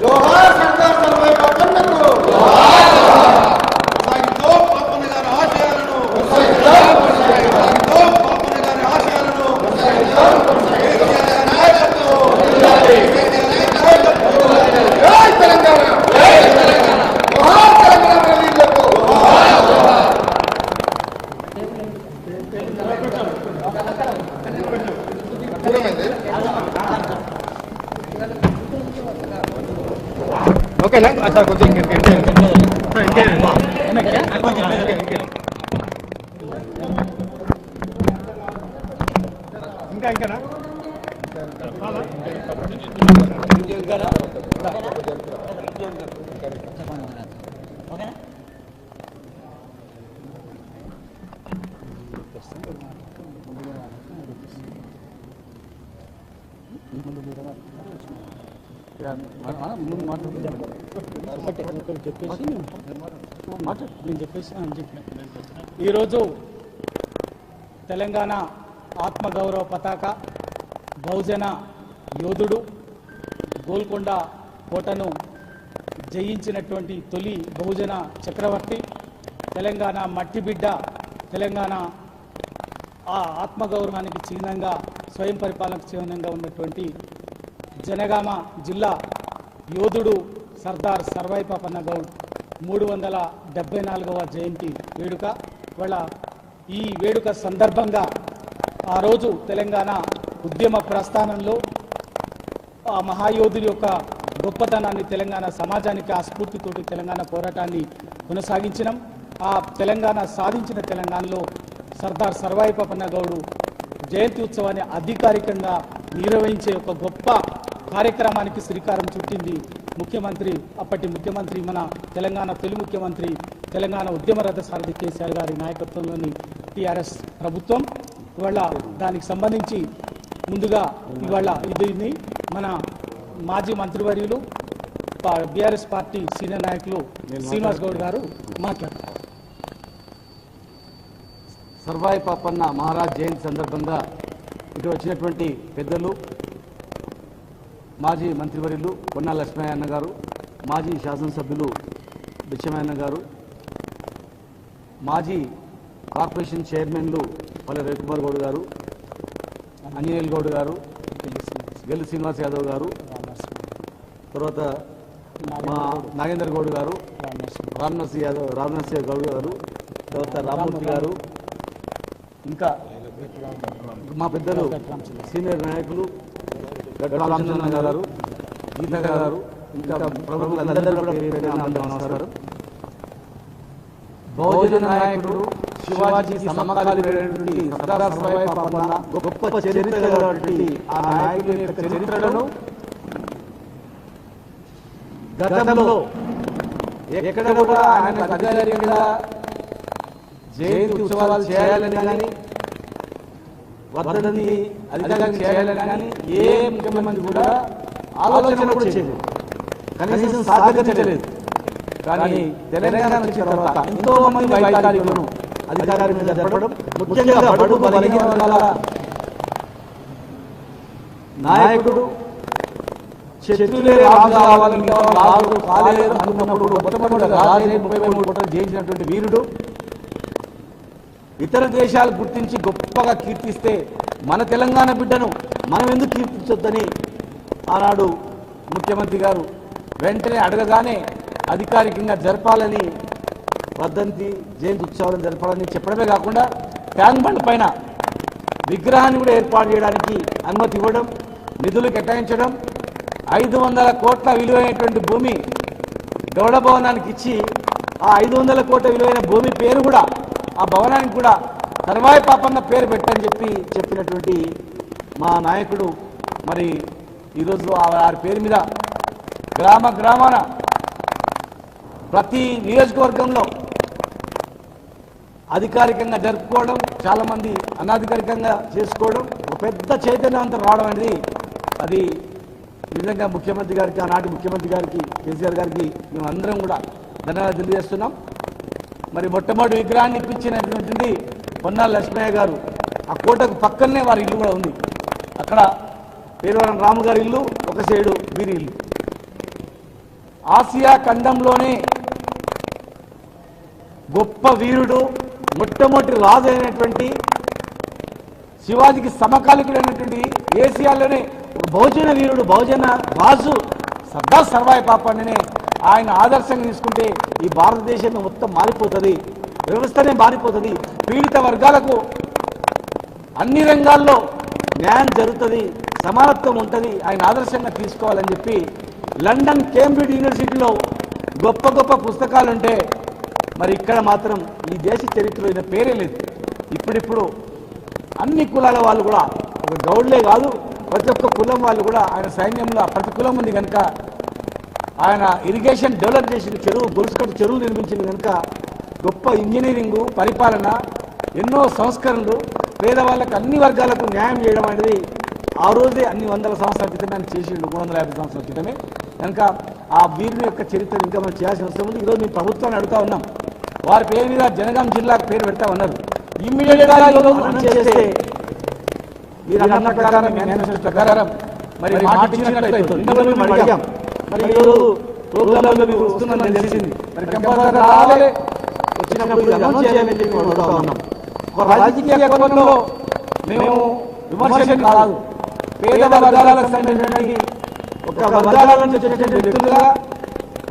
జోహార్ సర్దార్ సర్వాయి పప్పన్నకు కొనసాగిద్దో ఓకేనా సార్ కొంచెం ఇంకే ఇంకా ఇంకానా చెప్పేసి నేను చెప్పేసి ఈరోజు తెలంగాణ ఆత్మగౌరవ పతాక బహుజన యోధుడు గోల్కొండ కోటను జయించినటువంటి తొలి బహుజన చక్రవర్తి తెలంగాణ మట్టి బిడ్డ తెలంగాణ ఆ ఆత్మగౌరవానికి చిహ్నంగా స్వయం పరిపాలనకు చిహ్నంగా ఉన్నటువంటి జనగామ జిల్లా యోధుడు సర్దార్ సర్వాయి పాపన్న గౌడ్ మూడు వందల డెబ్బై నాలుగవ జయంతి వేడుక. ఇవాళ ఈ వేడుక సందర్భంగా ఆ రోజు తెలంగాణ ఉద్యమ ప్రస్థానంలో ఆ మహాయోధుడి యొక్క గొప్పతనాన్ని తెలంగాణ సమాజానికి ఆ స్ఫూర్తితోటి తెలంగాణ పోరాటాన్ని కొనసాగించినాం. ఆ తెలంగాణ సాధించిన తెలంగాణలో సర్దార్ సర్వాయి పన్నగౌడు జయంతి ఉత్సవాన్ని అధికారికంగా నిర్వహించే ఒక గొప్ప కార్యక్రమానికి శ్రీకారం చుట్టింది. ముఖ్యమంత్రి అప్పటి ముఖ్యమంత్రి మన తెలంగాణ తొలి ముఖ్యమంత్రి తెలంగాణ ఉద్యమ రథ సారథి కేసీఆర్ గారి నాయకత్వంలోని టీఆర్ఎస్ ప్రభుత్వం. ఇవాళ దానికి సంబంధించి ముందుగా ఇవాళ దీన్ని మన మాజీ మంత్రివర్యులు బీఆర్ఎస్ పార్టీ సీనియర్ నాయకులు శ్రీనివాస్ గౌడ్ గారు మాట్లాడతారు. సర్వాయి పాపన్న మహారాజ్ జయంతి సందర్భంగా ఇటు వచ్చినటువంటి పెద్దలు మాజీ మంత్రివర్యులు కొన్నా లక్ష్మయ్యన్న గారు మాజీ శాసనసభ్యులు బిచ్చమయ్యన్న గారు మాజీ కార్పొరేషన్ చైర్మన్లు పల్లె రవికుమార్ గౌడ్ గారు అంజనేయుల్ గౌడ్ గారు గెల్లు శ్రీనివాస్ యాదవ్ గారు తర్వాత మా నాగేందర్ గౌడ్ గారు రామ్నర్సి యాదవ్ రామ్నర్సి గౌడ్ గారు తర్వాత రామూర్తి గారు ఇంకా మా పెద్దలు సీనియర్ నాయకులు గడ్డ రామచంద్రన్ గారు గీత గారు ఇంకా ప్రముఖులందరూ కూడా నమస్కారం. బహుజన నాయకుడు శివాజీ సమకాలీనటువంటి సర్దార్ పాపన్న గొప్ప చరిత్ర గలటువంటి ఆ నాయకుడి యొక్క చరిత్రను గతంలో ఎక్కడ కూడా ఆయన అధికారికంగా జయంతి ఉత్సవాలు చేయాలని కానీ వర్ధంతి అధికారికంగా చేయాలని కానీ ఏ ముఖ్యమంత్రి కూడా ఆలోచన కూడా చేయలేదు. కనీసం సాధించలేదు. కానీ తెలంగాణ వచ్చిన తర్వాత ఎంతో మంది వైద్యాధికారులను అధికారికంగా జరపడం ముఖ్యంగా బడుగు బలహీన వర్గాల నాయకుడు శత్రులే రాజు కావాలని ఇంకా రాజు కాలేదు అనుకున్నప్పుడు మొట్టమొదటి రాజే ముప్పై మూడు కోట్లు జయించినటువంటి వీరుడు ఇతర దేశాలు గుర్తించి గొప్పగా కీర్తిస్తే మన తెలంగాణ బిడ్డను మనం ఎందుకు కీర్తించొద్దని ఆనాడు ముఖ్యమంత్రి గారు వెంటనే అడగగానే అధికారికంగా జరపాలని వద్దంతి జయంతి ఉత్సవాలను జరపాలని చెప్పడమే కాకుండా ట్యాంక్ బండ్ పైన విగ్రహాన్ని కూడా ఏర్పాటు చేయడానికి అనుమతి ఇవ్వడం నిధులు కేటాయించడం ఐదు వందల కోట్ల విలువైనటువంటి భూమి గౌడ భవనానికి ఇచ్చి ఆ ఐదు వందల కోట్ల విలువైన భూమి పేరు కూడా ఆ భవనానికి కూడా తర్వాయి పాపన్న పేరు పెట్టని చెప్పి చెప్పినటువంటి మా నాయకుడు మరి ఈరోజు వారి పేరు మీద గ్రామ గ్రామాన ప్రతి నియోజకవర్గంలో అధికారికంగా జరుపుకోవడం చాలామంది అనాధికారికంగా అనధికారికంగా చేసుకోవడం ఒక పెద్ద చైతన్యవంతం రావడం అనేది అది నిజంగా ముఖ్యమంత్రి గారికి ఆనాటి ముఖ్యమంత్రి గారికి కేసీఆర్ గారికి మేము అందరం కూడా ధన్యవాదాలు తెలియజేస్తున్నాం. మరి మొట్టమొదటి విగ్రహాన్ని ఇప్పించినటువంటి పొన్నాల లక్ష్మయ్య గారు. ఆ కోటకు పక్కనే వారి ఇల్లు కూడా ఉంది. అక్కడ పేరువరం రాము గారి ఇల్లు ఒక సైడు వీరి ఇల్లు. ఆసియా ఖండంలోనే గొప్ప వీరుడు మొట్టమొదటి రాజు అయినటువంటి శివాజీకి సమకాలికుడైనటువంటి ఏసియాలోనే ఒక బహుజన వీరుడు బహుజన రాజు సర్దార్ సర్వాయి పాపన్ననే ఆయన ఆదర్శంగా తీసుకుంటే ఈ భారతదేశం మొత్తం మారిపోతుంది. వ్యవస్థనే మారిపోతుంది. పీడిత వర్గాలకు అన్ని రంగాల్లో న్యాయం జరుగుతుంది. సమానత్వం ఉంటుంది. ఆయన ఆదర్శంగా తీసుకోవాలని చెప్పి లండన్ కేంబ్రిడ్జ్ యూనివర్సిటీలో గొప్ప గొప్ప పుస్తకాలు ఉంటే మరి ఇక్కడ మాత్రం ఈ దేశ చరిత్రలో ఈయన పేరే లేదు. ఇప్పుడిప్పుడు అన్ని కులాల వాళ్ళు కూడా ఒక గౌడ్లే కాదు. ప్రతి ఒక్క కులం వాళ్ళు కూడా ఆయన సైన్యంలో ప్రతి కులం ఉంది కనుక ఆయన ఇరిగేషన్ డెవలప్ చేసిన చెరువు గొలుసుకట్టు చెరువు నిర్మించింది కనుక గొప్ప ఇంజనీరింగ్ పరిపాలన ఎన్నో సంస్కరణలు పేదవాళ్ళకు అన్ని వర్గాలకు న్యాయం చేయడం అనేది ఆ రోజే అన్ని వందల సంవత్సరాల క్రితమే ఆయన చేసిండు మూడు వందల యాభై సంవత్సరాల క్రితమే. కనుక ఆ వీరుని యొక్క చరిత్ర ఇంకా మనం చేయాల్సిన అవసరం ఉంది. ఈరోజు మేము ప్రభుత్వాన్ని అడుగుతా ఉన్నాం. వారి పేరు మీద జనగాం జిల్లాకు పేరు పెడతా ఉన్నారు. ఇమ్మీడియట్గా ఈరోజు అనౌన్స్ చేస్తే మీరు అన్న ప్రకారం మరి మాట ఇచ్చినట్లు అవుతుంది. ఇందులో మేము అడిగాం. మరి ఈరోజు ప్రోగ్రాంలో వస్తుందని తెలిసింది. మరి కంపల్సరీ రావాలి. వచ్చినప్పుడు అనౌన్స్ చేయాలని చెప్పి అడుగుతా ఉన్నాం. ఒక రాజకీయ కోణంలో మేము విమర్శలు కాదు. పేద వర్గాలకు సంబంధించినటువంటి ఒక వర్గాల నుంచి వచ్చేటువంటి వ్యక్తులుగా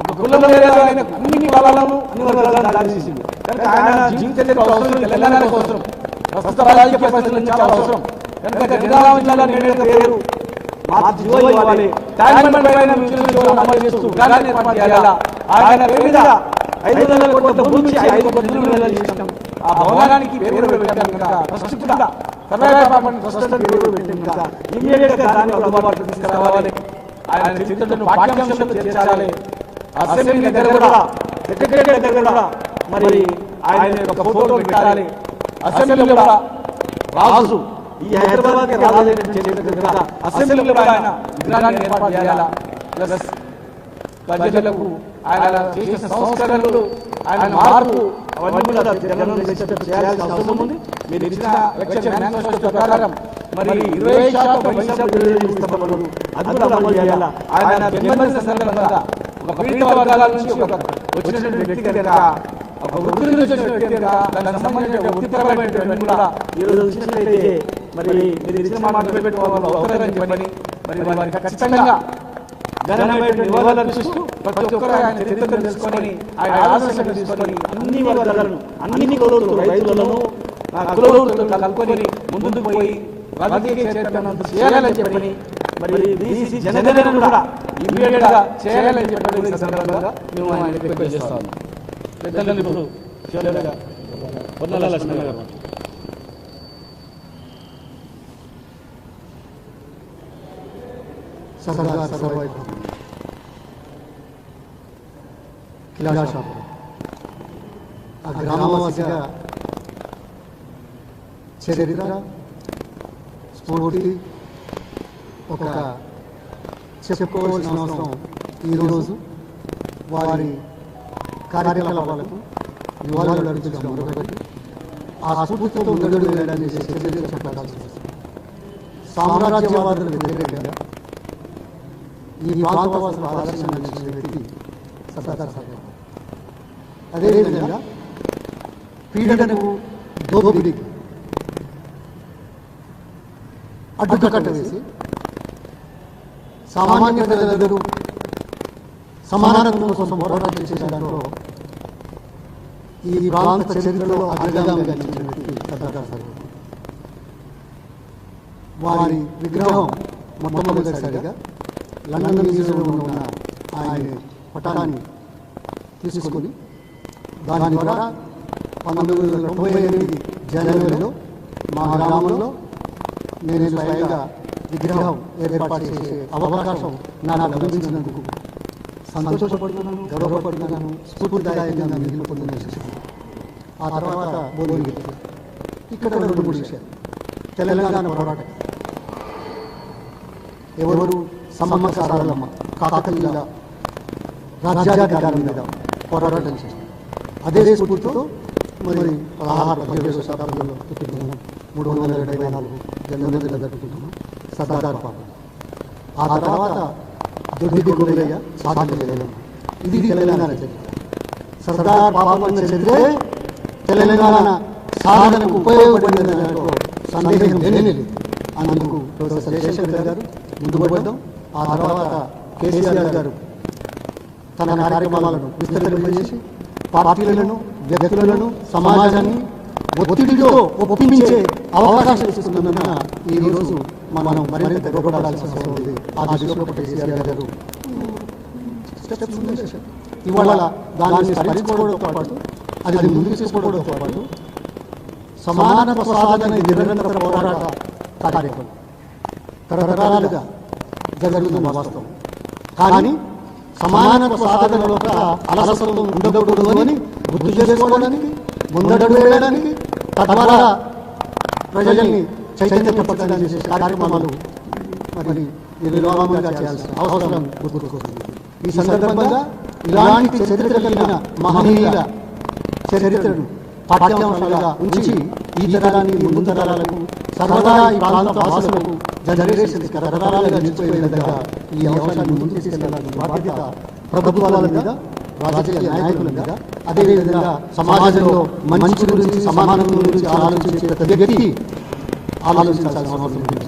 ఒక కులం ఆయన అన్ని కులాలను అన్ని వర్గాలను దాచేసింది కనుక ఆయన జీవిత అవసరం అవసరం. ప్రస్తుత రాజకీయ అవసరం. కనుక జిల్లా పేరు ఇవ్వాలి. ట్యాంక్ బండ్ పైన అమలు చేస్తూ ఏర్పాటు చేయాలా ఆయన పేరు మీద ఐదు వందల కోట్ల భూమి ఐదు కోట్ల నిధులు చేసినాం. ఆ భవనానికి పేరు పెట్టాం ఫస్ట్ కూడా సర్వే ఫస్ట్ పేరు గా దాన్ని అందుబాటులో తీసుకురావాలి. ఆయన పాఠ్యాంశంలో చేర్చాలి. అసెంబ్లీ దగ్గర కూడా సెక్రటరీ దగ్గర కూడా మరి ఆయన యొక్క ఫోటో పెట్టాలి. అసెంబ్లీలో కూడా రాజు ఈ హైదరాబాద్ దగ్గర అసెంబ్లీలో ఆయన విగ్రహాన్ని ఏర్పాటు చేయాలా? ప్లస్ ప్రజలకు ఆయన చేసిన సంస్కరణలు ఆయన మార్పు అవన్నీ కూడా చర్చ చేయాల్సిన అవసరం ఉంది. మీరు ఇచ్చిన లెక్చర్ మేనిఫెస్టో ప్రకారం మరి ఇరవై శాతం ఇస్తామన్నారు. అది కూడా అమలు చేయాలా? ఆయన జన్మదిన సందర్భంగా ఒక పీడిత వర్గాల నుంచి ఒక వచ్చినటువంటి వ్యక్తి కనుక ఒక వృత్తి నుంచి వచ్చిన వ్యక్తి కనుక దానికి సంబంధించిన వృత్తిపరమైనటువంటి కూడా ఈ రోజు ఇచ్చినట్లయితే మరి మీరు ఇచ్చిన మాట నిలబెట్టుకోవాలి అవుతారని చెప్పని మరి వారికి ఖచ్చితంగా ఘనమైనటువంటి నివాళులు అర్పిస్తూ ప్రతి ఒక్కరు ఆయన చరిత్ర తెలుసుకొని ఆయన ఆదర్శంగా తీసుకొని అన్ని వర్గాలను అన్ని కులవృత్తులు రైతులను ఆ కులవృత్తులను కలుపుకొని ముందుకు పోయి రాజకీయ చరిత్రను చేయాలని చెప్పని మరి బీసీ కూడా చేయాలని సందర్భంగా మేము ఆయన రిక్వెస్ట్ చేస్తా ఉన్నాం. పెద్దలు ఇప్పుడు చివరిగా పొన్నాల లక్ష్మణ గారు. సర్దార్ సర్వై చరిత్ర స్ఫూర్తి ఒక చెప్పుకోవాల్సిన అవసరం ఈరోజు వారి కార్యకలాపాలకు నివాళులు నడిపించడం ఆ స్ఫూర్తితో ముందడుగు చెప్పాల్సి సామ్రాజ్యవాదులకు వ్యతిరేకంగా ఈ ప్రాంతవాసులు ఆదర్శంగా నిలిచిన వ్యక్తి సర్దార్ సర్వాయి అదేవిధంగా పీడనకు దోపిడీకి అడ్డుకట్ట వేసి సామాన్య ప్రజలందరూ సమానత్వం కోసం పోరాటం చేసే దాంట్లో ఈ ప్రాంత చరిత్రలో అగ్రగామిగా నిలిచిన వ్యక్తి సర్దార్ సర్వాయి వారి విగ్రహం మొట్టమొదటిసారిగా లండన్ మ్యూజియంలో ఉన్న ఆయన పటాన్ని తీసుకొని దాని ద్వారా పంతొమ్మిది వందల తొంభై ఎనిమిది జనవరిలో మా గ్రామంలో నేను స్వయంగా విగ్రహం ఏర్పాటు చేసే అవకాశం నాకు లభించినందుకు సంతోషపడుతున్నాను గౌరవపడుతున్నాను స్ఫూర్తిదాయకంగా మిగిలిపోతున్నాను ఆ తర్వాత భువనగిరి ఇక్కడ రెండు మూడు విషయాలు. తెలంగాణ పోరాటం. ఎవరు సమ్మక్క సారలమ్మ కాకతీయ రాజ్యాధికారం మీద పోరాటం చేశారు. అదే స్ఫూర్తితో మరి పదహారు పదిహేడు శతాబ్దంలో పుట్టిన మూడు వందల డెబ్బై నాలుగు జన్మదిన జరుపుకుంటున్నాం. సర్దార్ పాపం. ఆ తర్వాత దొడ్డి గురయ్య సాధించలేము ఇది తెలంగాణ చరిత్ర. సర్దార్ పాపన్న చరిత్రే తెలంగాణ సాధనకు ఉపయోగపడిన సందేహం లేనే లేదు అందుకు ప్రొఫెసర్ జయశంకర్ గారు ముందు పడ్డాం ఆ తర్వాత కేసీఆర్ గారు తన కార్యక్రమాలను విస్తరింపజేసి పార్టీలను వ్యక్తులను సమాజాన్ని ఒత్తిడిలో ఒప్పించే అవకాశం ఇస్తున్నందున ఈరోజు మనం మరింత గొప్పపడాల్సిన అవసరం ఉంది. ఆ దిశలో కేసీఆర్ గారు ఇవాళ దాన్ని స్మరించుకోవడంతో పాటు అది ముందుకు తీసుకోవడంతో పాటు సమానత్వ సాధన నిరంతర పోరాట కార్యక్రమం. తరతరాలుగా జరుగుతున్న వాస్తవం కానీ సమానత్వ సాధనలో అలసత్వం ఉండకూడదు అని గుర్తు చేసుకోవడానికి ముందడుగు వేయడానికి తద్వారా ప్రజల్ని చైతన్యపరచడానికి చేసే కార్యక్రమాలు మరి నిర్విరామంగా చేయాల్సిన అవసరం గుర్తుకొస్తుంది. ఈ సందర్భంగా ఇలాంటి చరిత్ర కలిగిన మహనీయుల చరిత్రను పాఠ్యాంశాలుగా ఉంచి ఈ తరాన్ని ముందు తరాలకు సర్వదా ఈ ప్రాంత భాషలకు జనరేషన్ తరతరాలుగా నిలిచిపోయే విధంగా ఈ అంశాన్ని ముందు తీసుకెళ్ళాలని బాధ్యత ప్రభుత్వాల మీద రాజకీయ నాయకుల మీద అదేవిధంగా సమాజంలో మంచి గురించి సమానం గురించి ఆలోచించే ప్రతి వ్యక్తి ఆలోచించాల్సిన అవసరం ఉంది.